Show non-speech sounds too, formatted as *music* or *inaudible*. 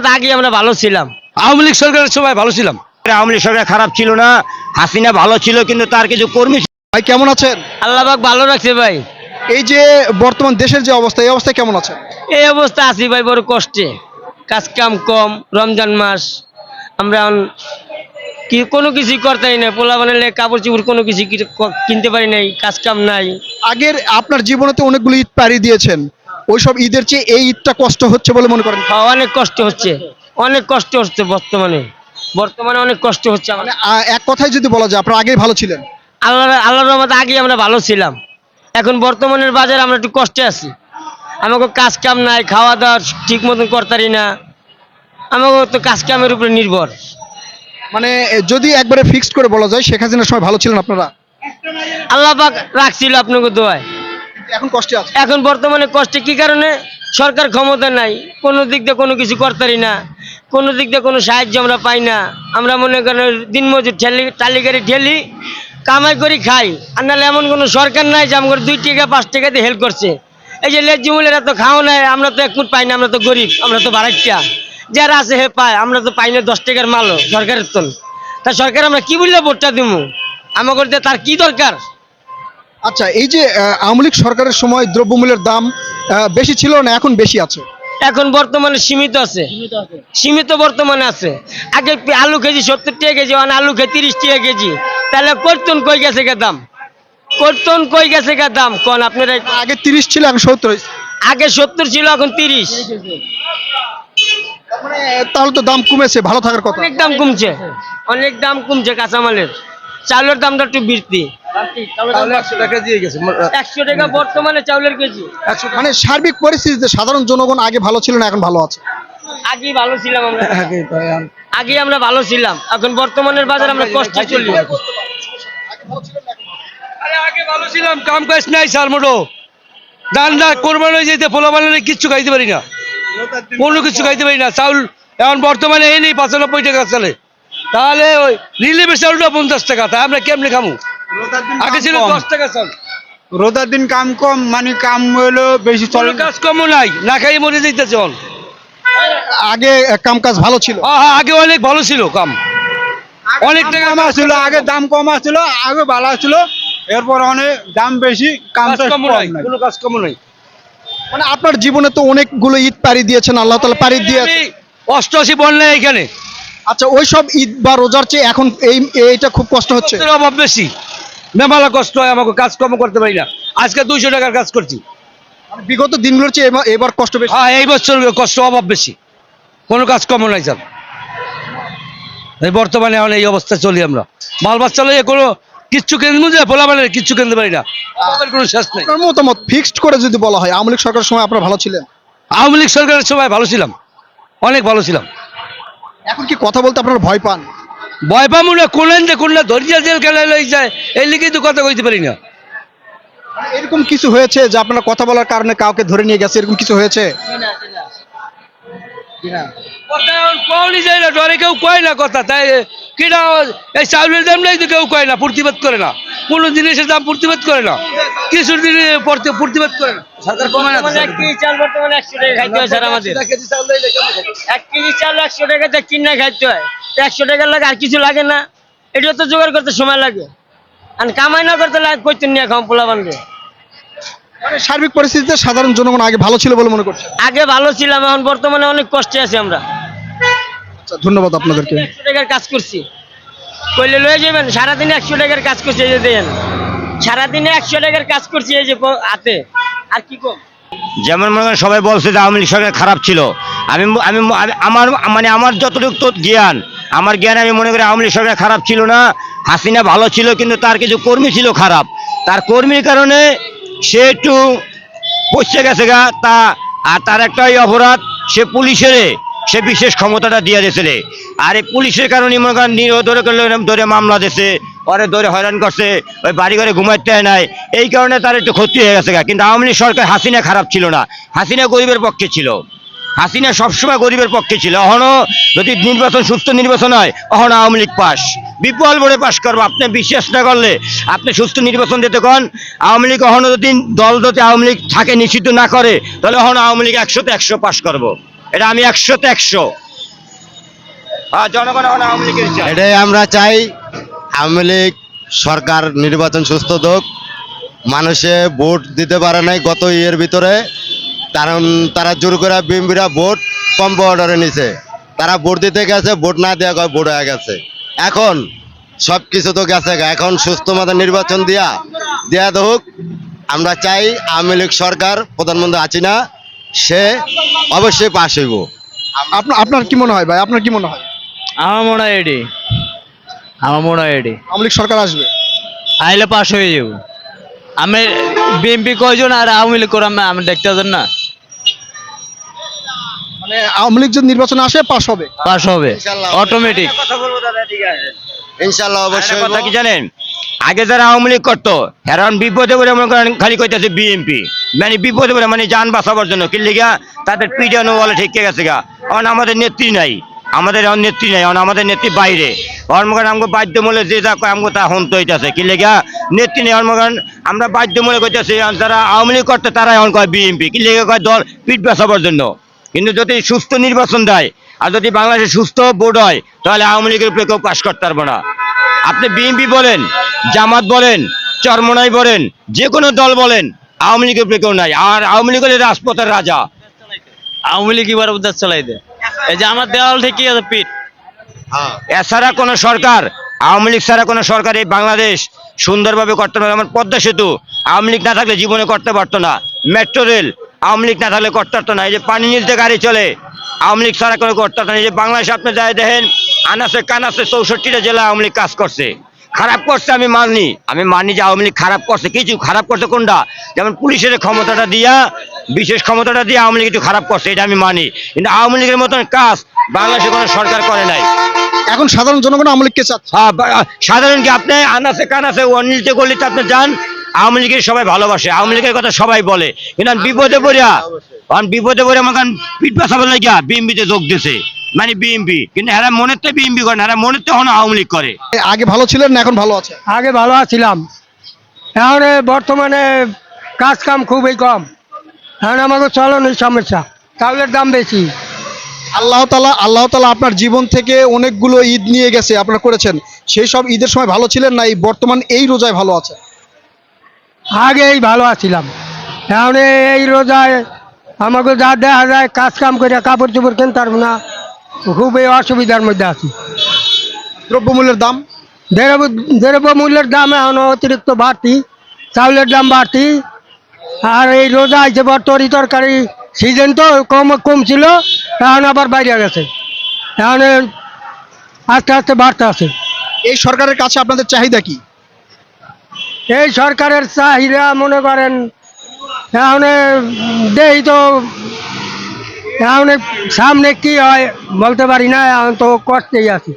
রহমত আগে আমরা ভালো ছিলাম। আওয়ামী লীগ সরকারের সময় ভালো ছিলাম। আওয়ামী লীগ সরকার খারাপ ছিল না হাসিনা ভালো ছিল কিন্তু তার কিছু কর্মী ভাই কেমন আছেন? আল্লাহ পাক ভালো রাখছে ভাই। এই যে বর্তমান দেশের যে অবস্থা এই অবস্থায় কেমন আছেন এই অবস্থা আছি ভাই বড় কষ্টে। কাজ কাম কম রমজান মাস। আমরা কি কোনো কিছুই করতেই না পোলা বানালে কাপড় চোপড় কোনো কিছু কিনতে পারি নাই কাজ কাম নাই। আগের আপনার জীবনে তো অনেকগুলো ঈদ পাড়ি দিয়েছেন। ওইসব ঈদের চেয়ে এই ঈদটা কষ্ট হচ্ছে বলে মনে করেন? হ্যাঁ, অনেক কষ্ট হচ্ছে। অনেক কষ্ট হচ্ছে বর্তমানে। বর্তমানে অনেক কষ্ট হচ্ছে মানে এক কথায় যদি বলা যায় আপনার আগেই ভালো ছিলেন? আল্লাহ আল্লাহর রহমতে আগে আমরা ভালো ছিলাম। এখন বর্তমানের বাজারে আমরা একটু কষ্টে আছি। আমাকে কাজ কাম নাই খাওয়া দাওয়া ঠিক মতন করতারি না। আমাকে তো কাজ কামের উপরে নির্ভর। মানে যদি একবারে ফিক্সড করে বলা যায় শেখ হাসিনার সময় ভালো ছিলেন আপনারা? আল্লাহ পাক রাখছিল আপনাকে দোয়ায়। এখন কষ্টে আছে? এখন বর্তমানে কষ্টে কি কারণে? সরকার ক্ষমতা নাই, কোনো দিক দিয়ে কোনো কিছু করতারি না, কোনো দিক দিয়ে কোনো সাহায্য আমরা পাই না। আমরা মনে করেন দিন মজুর ঠেলি টালিগাড়ি ঠেলি, কামাই করি খাই, আর নাহলে এমন কোনো সরকার নাই যে আমাকে দুই টাকা, পাঁচ টাকা দিয়ে হেল্প করছে। এই যে লেজ জুমুলেরা তো খাওয়া নাই, আমরা তো এক ফুট পাই না, আমরা তো গরিব, আমরা তো বাড়াইটা যারা আছে হে পায়, আমরা তো পাই না দশ টাকার মালও, সরকারের তো। তা সরকার আমরা কি বললে ভোটটা দিব আমাকে তার কি দরকার? আচ্ছা এই যে আওয়ামী লীগ সরকারের সময় দ্রব্যমূল্যের দাম আহ, বেশি ছিল না এখন বেশি আছে? এখন বর্তমানে সীমিত আছে। সীমিত বর্তমানে আছে। আগে আলু কেজি সত্তর টাকা কেজি এখন আলু খেয়ে তিরিশ টাকা কেজি। তাহলে কর্তন কই গেছে কে দাম? কর্তন কই গেছে কে দাম? কোন আপনারা আগে তিরিশ ছিল এখন সত্তর আগে সত্তর ছিল এখন তিরিশ। মানে তাহলে তো দাম কমেছে ভালো থাকার কথা। অনেক দাম কমছে। অনেক দাম কমছে কাঁচামালের। চালের দামটা একটু বৃদ্ধি। একশো টাকা দিয়ে গেছে। একশো টাকা বর্তমানে চাউলের কেজি। মানে সার্বিক পরিস্থিতিতে সাধারণ জনগণ আগে ভালো ছিল না এখন ভালো আছে। আগে ভালো ছিলাম আমরা। *laughs* আগে আমরা ভালো ছিলাম। এখন বর্তমানের বাজার আমরা কষ্টে চলি। আগে ভালো ছিলাম কাম কাজ নাই স্যার মোটো। ধান না কোরবানি হয়ে যেতে ফোলা বানালে কিচ্ছু খাইতে পারি না। কোনো কিছু খাইতে পারি না। চাউল এখন বর্তমানে এই নেই পঁচানব্বই টাকা চলে। তাহলে ওই রিলিফের চাউলটা পঞ্চাশ টাকা তা আমরা কেমনে খামু? আগে ছিল দশ টাকা চাউল রোদার দিন কাম কম মানে কাম হলো বেশি চলে। কাজ কমও নাই না খাই মরে যেতেছে এখন আগে কাম কাজ ভালো ছিল। আগে অনেক ভালো ছিল কাম। অনেক টাকা কম আসছিল আগে দাম কম আসছিল আগে ভালো আসছিল। এরপর অনেক দাম বেশি কাম কাজ কম নাই নাই। কোনো কাজ কমও নাই। মানে আপনার জীবনে তো অনেকগুলো ঈদ পাড়ি দিয়েছেন আল্লাহ তালা পাড়ি দিয়ে আমি অষ্টআশি বন্যায় এখানে। আচ্ছা ওই সব ঈদ বা রোজার চেয়ে এখন এই এইটা খুব কষ্ট হচ্ছে। অভাব বেশি। মেমালা কষ্ট হয় আমাকে কাজ কম করতে পারি না। আজকে দুইশো টাকার কাজ করছি। মানে বিগত দিনগুলোর চেয়ে এবার- কষ্ট বেশি। হ্যাঁ এই বছর কষ্ট অভাব বেশি। কোনো কাজ কম নাই স্যার। এই বর্তমানে এখন এই অবস্থায় চলি আমরা। মাল বাচ্চা লইয়ে কোনো কিচ্ছু কিনবো যে বলা মানে কিচ্ছু কিনতে পারি না। অভাবের কোনো শেষ নেই। মতামত ফিক্সড করে যদি বলা হয় আওয়ামী লীগ সরকারের সময় আপনারা ভালো ছিলেন? আওয়ামী লীগ সরকারের সময় ভালো ছিলাম। অনেক ভালো ছিলাম। এখন কি কথা বলতে আপনারা ভয় পান? ভয় পাবো না কোনলেন যে কোনটা ধরিয়া জেল খেলা লই যায় এই তো কথা কইতে পারি না। এরকম কিছু হয়েছে যে আপনারা কথা বলার কারণে কাউকে ধরে নিয়ে গেছে? এরকম কিছু হয়েছে? কওনি যায় না ডরে কেউ কয় না কথা তাই কিনা এই চাউলের দাম নাই তো কেউ কয় না প্রতিবাদ করে না। কোনো জিনিসের দাম প্রতিবাদ করে না। জিনিস প্রতিবাদ করে না। সরকার কমায় না এক কেজি চাল বর্তমানে একশো টাকা খাইতে হয় স্যার আমাদের। কেজি চাল দিলে কেমন খাবে? এক কেজি চাল একশো টাকাতে কিনে খাইতে হয়। একশো টাকার লাগে আর কিছু লাগে না। এটা তো জোগাড় করতে সময় লাগে। আর কামাই না করতে লাগে কইতে নিয়ে খাও পোলা মানে সার্বিক পরিস্থিতিতে সাধারণ জনগণ আগে ভালো ছিল বলে মনে করছে। আগে ভালো ছিলাম এখন বর্তমানে অনেক কষ্টে আছি আমরা। আচ্ছা ধন্যবাদ আপনাদেরকে। একশো টাকার কাজ করছি। কইলে লয়ে যাবেন, সারাদিনে একশো টাকার কাজ করছে, এই যে দেন। সারাদিনে একশো টাকার কাজ করছে, এই যে হাতে। আর কি কম? যেমন মনে সবাই বলছে যে আওয়ামী লীগ সরকার খারাপ ছিল। আমি আমি আমি- আমার মানে আমার যতটুকু জ্ঞান, আমার জ্ঞান আমি মনে করি আওয়ামী লীগ সরকার খারাপ ছিল না, হাসিনা ভালো ছিল, কিন্তু তার কিছু কর্মী ছিল খারাপ। তার কর্মীর কারণে সে একটু পচে গেছে গা, তা আর তার একটাই অপরাধ সে পুলিশের। সে বিশেষ ক্ষমতাটা দিয়ে দিয়েছিল। আর এই পুলিশের কারণে মনে করেন ধরে করলে ধরে মামলা দিছে পরে ধরে হয়রান করছে, ওই বাড়ি ঘরে ঘুমাইতে হয় নাই। এই কারণে তার একটু ক্ষতি হয়ে গেছে কিন্তু আওয়ামী লীগ সরকার হাসিনা খারাপ ছিল না। হাসিনা গরিবের পক্ষে ছিল। হাসিনা সবসময় গরিবের পক্ষে ছিল। অহনো যদি নির্বাচন, সুস্থ নির্বাচন হয়, অহনো আওয়ামী লীগ পাস। বিপুল ভোটে পাস করব। আপনি বিশ্বাস না করলে আপনি সুস্থ নির্বাচন দিতে কন? আওয়ামী লীগ অহনো যদি দল যদি আওয়ামী লীগ থাকে, নিষিদ্ধ না করে, তাহলে অহনো আওয়ামী লীগ একশোতে একশো পাস করব। এটা আমি একশোতে একশো। এটাই আমরা চাই, আওয়ামী লীগ সরকার নির্বাচন সুস্থ হোক। মানুষে ভোট দিতে পারে নাই গত ইয়ের ভিতরে, কারণ তারা জোর করে বিএমপিরা ভোট কম অর্ডারে নিছে। তারা ভোট দিতে গেছে, ভোট না দেওয়া ভোট হয়ে গেছে। এখন সব কিছু তো গেছে এখন সুস্থ মতো নির্বাচন দিয়া দেয়া হোক আমরা চাই আওয়ামী লীগ সরকার, প্রধানমন্ত্রী আছি না। সে অবশ্যই পাশ হইব। আপনার আপনার কি মনে হয় ভাই? আপনার কি মনে হয়? আমার মনে হয় এটি আমার মনে হয় এটি আওয়ামী লীগ সরকার আসবে? আইলে পাস হয়ে যাব। আমি বিএনপি কয়জন আর আওয়ামী লীগ করে আমি দেখতে না। মানে আওয়ামী লীগ যদি নির্বাচনে আসে পাশ হবে। পাস হবে। অটোমেটিক কথা বলব দাদা ঠিক আছে ইনশাল্লাহ অবশ্যই কথা কি জানেন? আগে যারা আওয়ামী লীগ করতো হেরান বিপদে পড়ে মনে করেন খালি কইতেছে বিএনপি মানে বিপদে পড়ে মানে যান বাঁচাবার জন্য। কি লিগা তাদের পিটানো বলে ঠিক গেছে গা। কারণ আমাদের নেত্রী নাই। আমাদের এখন নেত্রী নাই, এখন আমাদের নেত্রী বাইরে। কর্মকার আমাকে বাধ্যমূলে যে যা কয় আমাকে তা হন্ত হইতেছে। কি লেগা নেত্রী নেই কর্মকার আমরা বাধ্যমূলে এখন যারা আওয়ামী লীগ করতে তারা এখন কয় বিএনপি কি লেগে কয়, দল পিঠ বাঁচাবার জন্য। কিন্তু যদি সুস্থ নির্বাচন দেয়, আর যদি বাংলাদেশে সুস্থ বোর্ড হয়, তাহলে আওয়ামী লীগের উপরে কেউ পাশ করতে পারব না। আপনি বিএনপি বলেন জামাত বলেন চরমনাই বলেন যে কোনো দল বলেন আওয়ামী লীগের উপরে কেউ নাই। আর আওয়ামী লীগ হলে রাজপথের রাজা। আওয়ামী লীগ এবার উদ্ধার চালাই দেয় এই যে আমার দেওয়াল ঠিকই আছে পিঠ। হ্যাঁ। এছাড়া কোনো সরকার আওয়ামী লীগ ছাড়া কোনো সরকার এই বাংলাদেশ সুন্দরভাবে করতে পারে আমার পদ্মা সেতু আওয়ামী লীগ না থাকলে জীবনে করতে পারতো না। মেট্রো রেল আওয়ামী লীগ না থাকলে করতে পারতো না। এই যে পানি নিলতে গাড়ি চলে আওয়ামী লীগ ছাড়া কোনো করতে পারতো না। এই যে বাংলাদেশে আপনি যাই দেখেন আনাসে কানাসে চৌষট্টিটা জেলা আওয়ামী লীগ কাজ করছে। খারাপ করছে আমি মানি আমি মানি যে আওয়ামী লীগ খারাপ করছে। কিছু খারাপ করছে কোনটা? যেমন পুলিশের ক্ষমতাটা দিয়া বিশেষ ক্ষমতাটা দিয়ে আওয়ামী লীগ একটু খারাপ করছে এটা আমি মানি। কিন্তু আওয়ামী লীগের মতন কাজ বাংলাদেশে কোনো সরকার করে নাই। এখন সাধারণ জনগণ আওয়ামী লীগকে চাচ্ছে। হ্যাঁ, সাধারণ কি আপনি আনাসে কানাসে অনিলতে গলিতে আপনি যান আওয়ামী লীগের সবাই ভালোবাসে আওয়ামী লীগের কথা সবাই বলে। কিন্তু বিপদে পড়িয়া কারণ বিপদে পড়ে আমার পিঠ পাশাবার লাগিয়া বিএমপিতে যোগ দিছে। মানে বিএমপি কিন্তু এরা মনের তো বিএমপি করে না এরা মনের তো এখনও আওয়ামী লীগ করে। আগে ভালো ছিলেন না এখন ভালো আছে? আগে ভালো আছিলাম। এখন বর্তমানে কাজ কাম খুবই কম। এখন আমাকে চলনের সমস্যা চাউলের দাম বেশি। আল্লাহ তালা আল্লাহ তালা আপনার জীবন থেকে অনেকগুলো ঈদ নিয়ে গেছে আপনারা করেছেন। সেই সব ঈদের সময় ভালো ছিলেন না এই বর্তমান এই রোজায় ভালো আছে? আগে এই ভালো আছিলাম। এখন এই রোজায় আমাকে যা দেখা যায় কাজ কাম করে কাপড় চোপড় কিনতে পারব না। খুবই অসুবিধার মধ্যে আছি। দ্রব্যমূল্যের দাম? দ্রব্য দ্রব্য দাম এখন অতিরিক্ত বাড়তি চাউলের দাম বাড়তি আর এই রোজা আছে বর তরি তরকারি সিজন তো কম কম ছিল এখন আবার বাইরে গেছে। এখন আস্তে আস্তে বাড়তে আছে। এই সরকারের কাছে আপনাদের চাহিদা কি? এই সরকারের চাহিদা মনে করেন এখন দেই তো সামনে কি হয় বলতে পারি না এখন তো করতেই আছি।